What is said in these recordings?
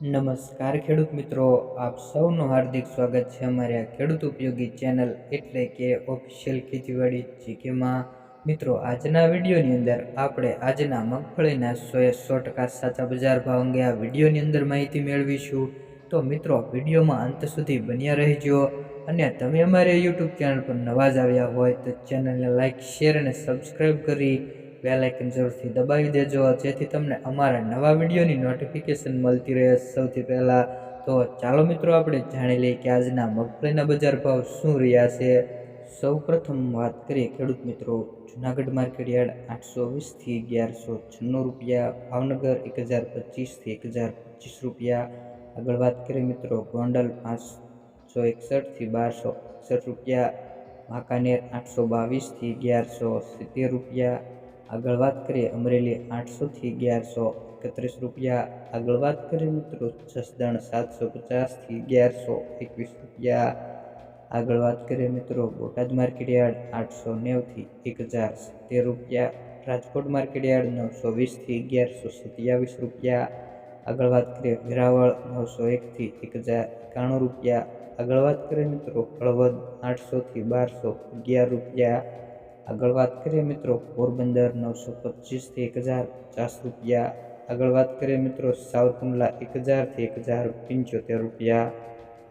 નમસ્કાર ખેડૂત મિત્રો, આપ સૌનું હાર્દિક સ્વાગત છે અમારી આ ખેડૂત ઉપયોગી ચેનલ એટલે કે ઓફિશિયલ ખેતીવાડી જીકેમાં મિત્રો, આજના વિડીયોની અંદર આપણે આજના મગફળીના સોએ સો ટકા સાચા બજાર ભાવ અંગે આ વિડીયોની અંદર માહિતી મેળવીશું. તો મિત્રો, વિડીયોમાં અંત સુધી બન્યા રહેજો અને તમે અમારે યુટ્યુબ ચેનલ પર નવા જ આવ્યા હોય તો ચેનલને લાઇક શેર અને સબસ્ક્રાઈબ કરી બેલ આઇકન જરૂરથી દબાવી દેજો. જેથી તમને અમારા નવા વિડીયોની નોટિફિકેશન મળતી રહે. સૌથી પહેલાં તો ચાલો મિત્રો આપણે જાણી લઈએ કે આજના મગફળીના બજાર ભાવ શું રહ્યા છે. સૌ પ્રથમ વાત કરીએ ખેડૂત મિત્રો. જુનાગઢ માર્કેટ યાર્ડ આઠસો વીસથી અગિયારસો છન્નું રૂપિયા, ભાવનગર એક હજાર પચીસથી એક હજાર પચીસ રૂપિયા. આગળ વાત કરીએ મિત્રો, ગોંડલ પાંચસો એકસઠથી બારસો એકસઠ રૂપિયા વાંકાનેર આઠસો બાવીસથી અગિયારસો સિત્તેર રૂપિયા. આગળ વાત કરીએ અમરેલી આઠસોથી અગિયારસો એકત્રીસ રૂપિયા. આગળ વાત કરીએ મિત્રો જસદણ સાતસો પચાસથી અગિયારસો એકવીસ રૂપિયા. આગળ વાત કરીએ મિત્રો બોટાદ માર્કેટયાર્ડ આઠસો નેવથી એક હજાર સિત્તેર રૂપિયા. રાજકોટ માર્કેટયાર્ડ નવસો વીસથી અગિયારસો સત્યાવીસ રૂપિયા. આગળ વાત કરીએ વેરાવળ નવસો એકથી એક હજાર એકાણું રૂપિયા. આગળ વાત કરીએ મિત્રો હળવદ આઠસોથી બારસો અગિયાર રૂપિયા. આગળ વાત કરીએ મિત્રો, પોરબંદર નવસો પચીસથી એક હજાર પચાસ રૂપિયા. આગળ વાત કરીએ મિત્રો સાવરકુંડલા એક હજારથી એક હજાર પંચોતેર રૂપિયા.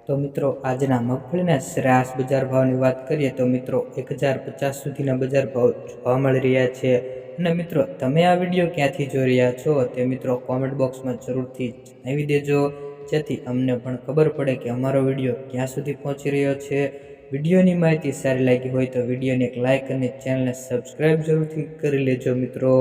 તો મિત્રો, આજના મગફળીના શ્રાસ બજાર ભાવની વાત કરીએ તો મિત્રો, એક હજાર પચાસ સુધીના બજાર ભાવ જોવા મળી રહ્યા છે. અને મિત્રો, તમે આ વીડિયો ક્યાંથી જોઈ રહ્યા છો તે મિત્રો કોમેન્ટ બોક્સમાં જરૂરથી જણાવી દેજો, જેથી અમને પણ ખબર પડે કે અમારો વીડિયો ક્યાં સુધી પહોંચી રહ્યો છે. વિડીયોની માહિતી સારી લાગી હોય તો વિડીયોને એક લાઇક અને ચેનલને સબસ્ક્રાઈબ જરૂરથી કરી લેજો મિત્રો.